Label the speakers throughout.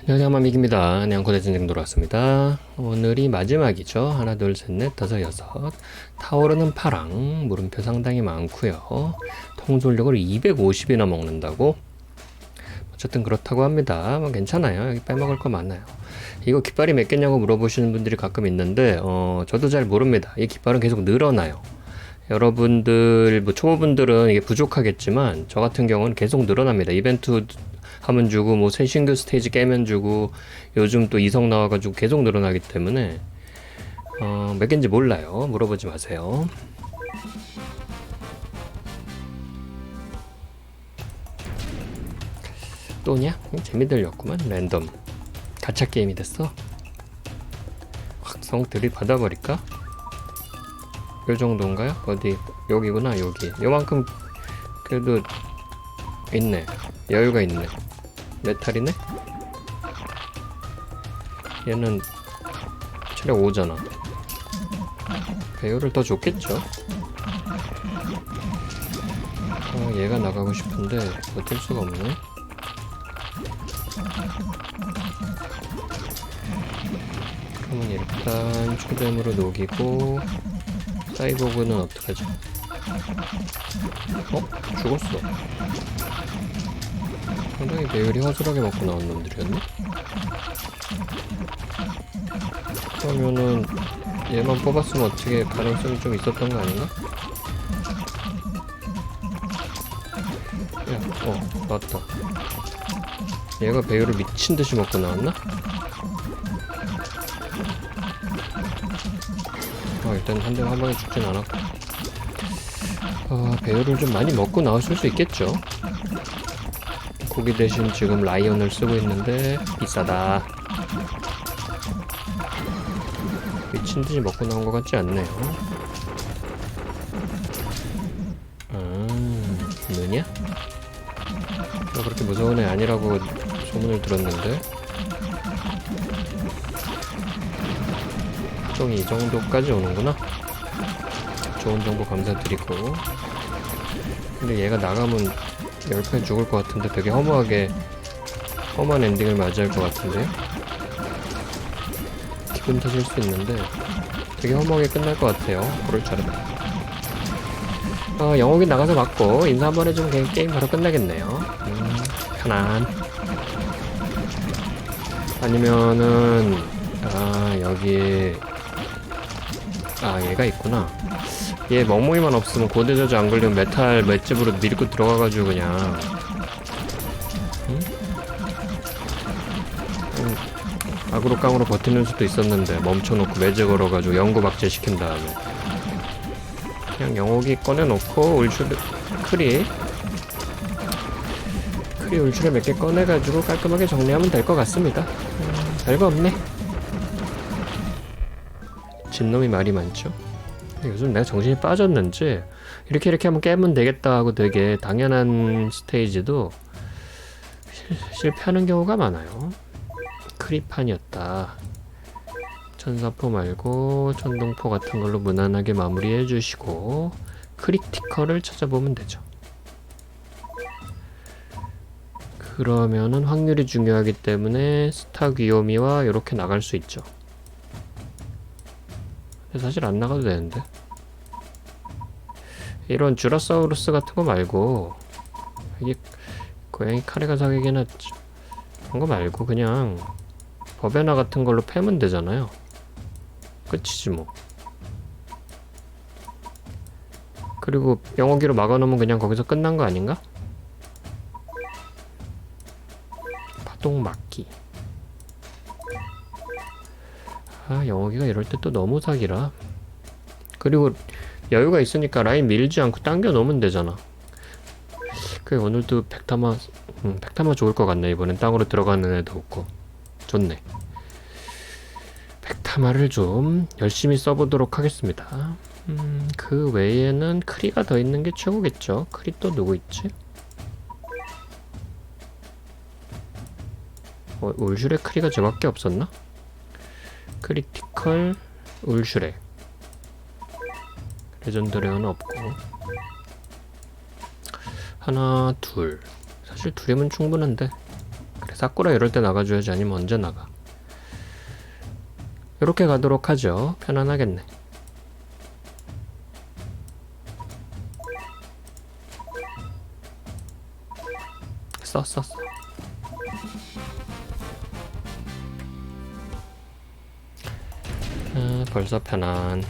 Speaker 1: 안녕하세요 한마믹입니다. 냥코대 전쟁 돌아왔습니다. 오늘이 마지막이죠. 하나 둘 셋 넷 다섯 여섯 타오르는 파랑 물음표 상당히 많고요. 통솔력을 250이나 먹는다고? 어쨌든 그렇다고 합니다. 뭐 괜찮아요. 여기 빼먹을 거 많아요. 이거 깃발이 몇 개냐고 물어보시는 분들이 가끔 있는데 어, 저도 잘 모릅니다. 이 깃발은 계속 늘어나요. 여러분들 뭐 초보분들은 이게 부족하겠지만 저 같은 경우는 계속 늘어납니다. 이벤트 하면 주고 뭐 새 신규 스테이지 깨면 주고 요즘 또 이성 나와가지고 계속 늘어나기 때문에 어, 몇 개인지 몰라요. 물어보지 마세요. 또냐? 재미들렸구만 랜덤 가챠 게임이 됐어. 확성 들이받아버릴까? 요 정도인가요? 어디? 여기구나 여기. 요만큼 그래도 있네. 여유가 있네. 메탈이네? 얘는 체력 5잖아. 배율을 더 줬겠죠? 어, 얘가 나가고 싶은데 버틸 수가 없네. 그러면 일단 초댐으로 녹이고 사이보그는 어떡하지? 어? 죽었어. 상당히 배율이 허술하게 먹고 나온 놈들이었네? 그러면은 얘만 뽑았으면 어떻게 가능성이 좀 있었던 거 아닌가? 야, 어, 맞다. 얘가 배율을 미친 듯이 먹고 나왔나? 아, 일단 한 대한 방에 죽진 않았고. 아, 배율을 좀 많이 먹고 나왔을 수 있겠죠. 고기 대신 지금 라이언을 쓰고 있는데 비싸다. 미친 듯이 먹고 나온 것 같지 않네요. 아, 느냐? 나 그렇게 무서운 애 아니라고 소문을 들었는데. 특종이 이 정도까지 오는구나. 좋은 정보 감사드리고. 근데 얘가 나가면 10편 죽을 것 같은데 되게 허무하게 험한 엔딩을 맞이할 것 같은데 기분 탓일 수 있는데 되게 허무하게 끝날 것 같아요 그럴 잘했다 어, 영옥이 나가서 맞고 인사 한번 해주면 그냥 게임 바로 끝나겠네요 음, 편안 아니면은 아 여기 아 얘가 있구나. 얘 멍멍이만 없으면 고대 저주 안 걸리면 메탈 맷집으로 밀고 들어가가지고 그냥. 응? 음, 악으로 깡으로 버티는 수도 있었는데 멈춰놓고 매즈 걸어가지고 영구 박제 시킨 다음에. 그냥 영옥이 꺼내놓고 울슈 크리. 크리 울슈를 몇개 꺼내가지고 깔끔하게 정리하면 될 것 같습니다. 음, 별거 없네 진놈이 말이 많죠 요즘 내가 정신이 빠졌는지 이렇게 이렇게 하면 깨면 되겠다 하고 되게 당연한 스테이지도 실, 실패하는 경우가 많아요. 크리판이었다. 천사포 말고 천둥포 같은 걸로 무난하게 마무리해 주시고 크리티컬을 찾아보면 되죠. 그러면은 확률이 중요하기 때문에 스타 귀요미와 이렇게 나갈 수 있죠. 사실 안 나가도 되는데. 이런 주라사우루스 같은 거 말고 이게 고양이 카레가 사기기나 그런 거 말고 그냥 버베나 같은 걸로 패면 되잖아요. 끝이지 뭐. 그리고 영어기로 막아놓으면 그냥 거기서 끝난 거 아닌가? 파동 막기 아 영어기가 이럴 때 또 너무 사기라. 그리고 여유가 있으니까 라인 밀지 않고 당겨 놓으면 되잖아. 그 오늘도 백타마 음, 백타마 좋을 것 같네 이번엔. 땅으로 들어가는 애도 없고. 좋네. 백타마를 좀 열심히 써보도록 하겠습니다. 음, 그 외에는 크리가 더 있는 게 최고겠죠. 크리 또 누구 있지? 어, 울슈레 크리가 저밖에 없었나? 크리티컬 울슈렉 레전드레어는 없고. 하나 둘. 사실 둘이면 충분한데. 그래 사쿠라 이럴 때 나가줘야지. 아니면 언제 나가? 이렇게 가도록 하죠. 편안하겠네. 써 써, 벌써 편안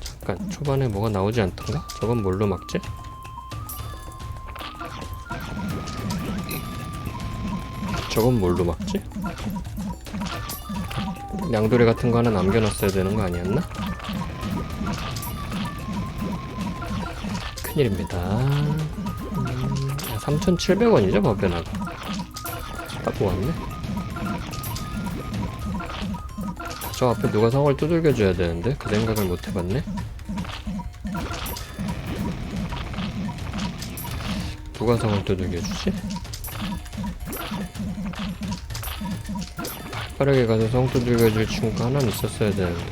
Speaker 1: 잠깐 초반에 뭐가 나오지 않던가? 저건 뭘로 막지? 저건 뭘로 막지? 양도리 같은 거 하나 남겨놨어야 되는 거 아니었나? 큰일입니다. 음, 3,700원이죠, 법변화가. 하고 왔네. 저 앞에 누가 성을 두들겨줘야 되는데 그 생각을 못 해봤네. 누가 성을 두들겨주지? 빠르게 가서 성 두들겨줄 친구가 하나 있었어야 되는데.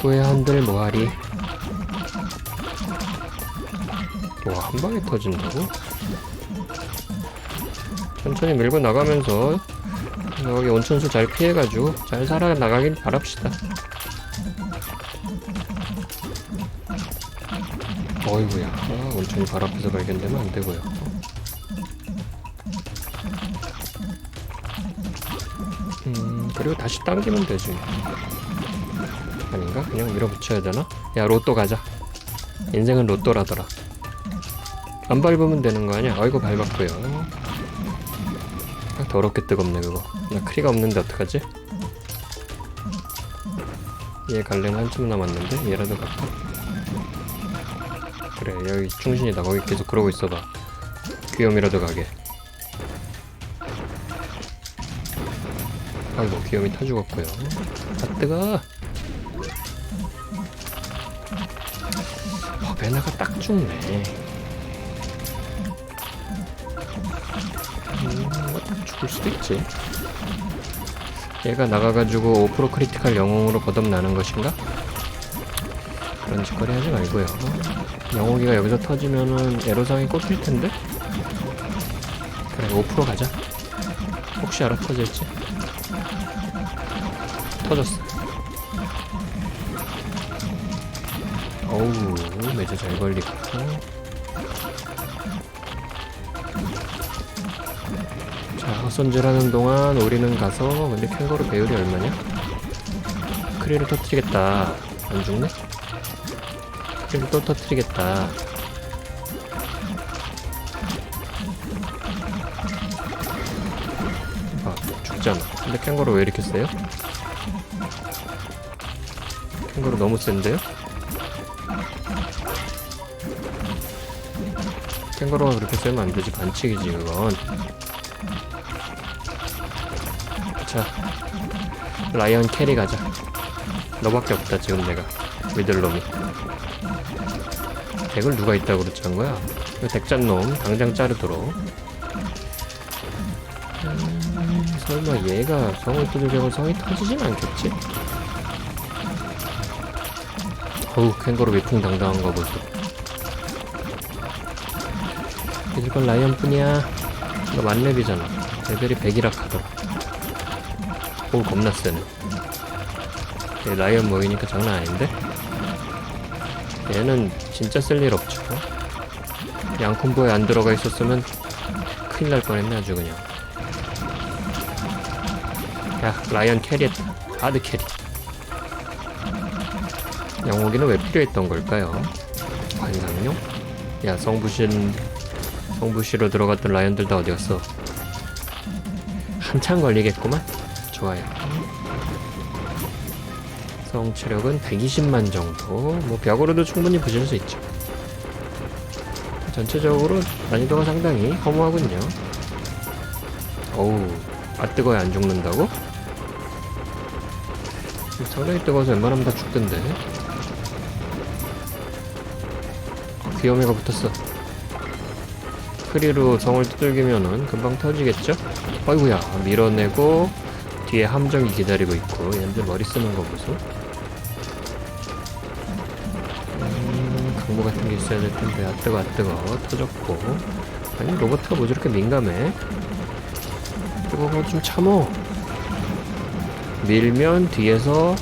Speaker 1: 후회 한들 뭐하리? 와, 한 방에 터진다고? 천천히 밀고 나가면서 여기 온천수 잘 피해가지고 잘 살아나가길 바랍시다. 어이구야, 아, 온천이 바로 앞에서 발견되면 안 되고요. 음, 그리고 다시 당기면 되지. 아닌가? 그냥 밀어붙여야 되나? 야, 로또 가자. 인생은 로또라더라. 안 밟으면 되는 거 아니야? 아이고, 밟았고요. 아, 더럽게 뜨겁네 그거. 나 크리가 없는데 어떡하지? 얘 갈래면 한참 남았는데? 얘라도 갈까? 그래 여기 충신이다. 거기 계속 그러고 있어봐. 귀염이라도 가게. 아이고 귀염이 타 죽었고요. 아 뜨거! 어, 베나가 딱 죽네 죽을 수도 있지. 얘가 나가가지고 5% 크리티컬 영웅으로 거듭나는 것인가? 그런 짓거리 하지 말고요. 영웅이가 여기서 터지면은 에로상이 꽂힐 텐데? 그래, 5% 가자. 혹시 알아 터질지? 터졌어. 어우, 매주 잘 걸리고. 손질하는 동안 우리는 가서 근데 캥거루 배율이 얼마냐? 크리를 터뜨리겠다. 안 죽네? 크리를 또 터뜨리겠다. 아, 죽잖아. 근데 캥거루 왜 이렇게 세요? 캥거루 너무 센데요? 캥거루가 그렇게 세면 안 되지. 반칙이지, 그건. 자 라이언 캐리 가자. 너밖에 없다 지금 내가. 미들놈이. 덱을 누가 있다고 그랬지 한 거야? 그 덱짠놈 당장 자르도록. 음, 설마 얘가 성을 두들겨고 성이 터지진 않겠지? 어우 캥거루 위풍당당한 거 보소. 이건 라이언뿐이야. 이거 만렙이잖아. 레벨이 100이라 하더라 오 겁나 세네 얘 라이언 모이니까 장난 아닌데? 얘는 진짜 쓸 일 없죠 양콤보에 안 들어가 있었으면 큰일 날 뻔했네 아주 그냥 야 라이언 캐리했다 하드 캐리 영옥이는 왜 필요했던 걸까요? 관상용? 야 성부신 성부시로 들어갔던 라이언들 다 어디갔어? 한참 걸리겠구만 좋아요. 성 체력은 120만 정도. 뭐 벽으로도 충분히 부실 수 있죠. 전체적으로 난이도가 상당히 허무하군요. 어우, 아 뜨거야 안 죽는다고? 상당히 뜨거워서 웬만하면 다 죽던데. 귀요미가 붙었어. 크리로 성을 두들기면은 금방 터지겠죠? 어이구야 밀어내고 뒤에 함정이 기다리고 있고 얘네들 머리 쓰는 거 보소. 음, 정보 같은 게 있어야 될 텐데. 아 뜨거 아 뜨거. 터졌고. 아니 로버트가 뭐 저렇게 민감해? 뜨거워 좀 참어. 밀면 뒤에서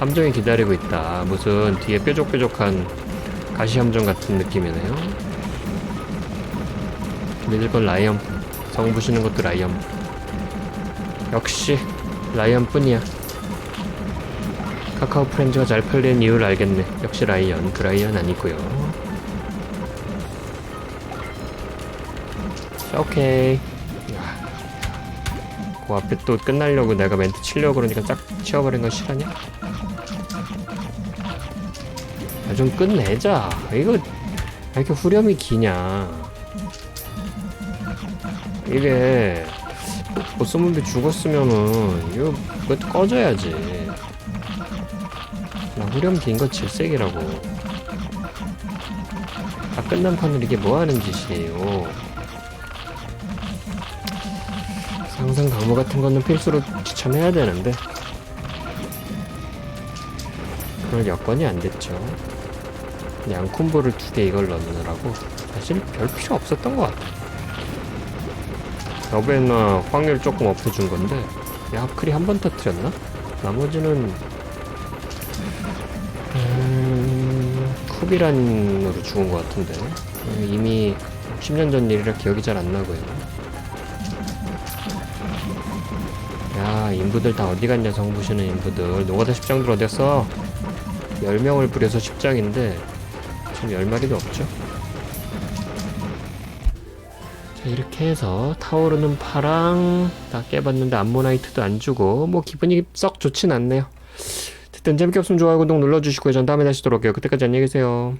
Speaker 1: 함정이 기다리고 있다. 무슨 뒤에 뾰족뾰족한 가시 함정 같은 느낌이네요. 믿을 건 라이언 성 부시는 것도 라이언 역시 라이언 뿐이야 카카오 프렌즈가 잘 팔리는 이유를 알겠네. 역시 라이언, 그 라이언 아니고요. 자, 오케이. 야, 그 앞에 또 끝나려고 내가 멘트 치려고 그러니까 쫙 치워버린 건 실화냐? 야, 좀 끝내자. 이거 왜 이렇게 후렴이 기냐? 이게 보스문비 죽었으면은 이거 이거 꺼져야지. 나 후렴 긴거 질색이라고. 다 끝난 판을 이게 뭐 하는 짓이에요. 상상 강무 같은 거는 필수로 추천해야 되는데. 그럴 여건이 안 됐죠. 양콤보를 두 개 이걸 넣느라고 사실 별 필요 없었던 것 같아. 여배나 확률 조금 업해준 건데, 야, 크리 한 번 터트렸나? 나머지는 음, 쿠비란으로 죽은 것 같은데 음, 이미 10년 전 일이라 기억이 잘 안 나고요. 야 인부들 다 어디 갔냐 성 보시는 인부들 노가다 십장들 어디 갔어? 10명을 부려서 십장인데 지금 10마리도 없죠? 자 이렇게 해서 타오르는 파랑 다 깨봤는데 암모나이트도 안 주고 뭐 기분이 썩 좋진 않네요. 어쨌든 재밌게 없으면 좋아요 구독 눌러주시고요. 전 다음에 다시 돌아올게요. 그때까지 안녕히 계세요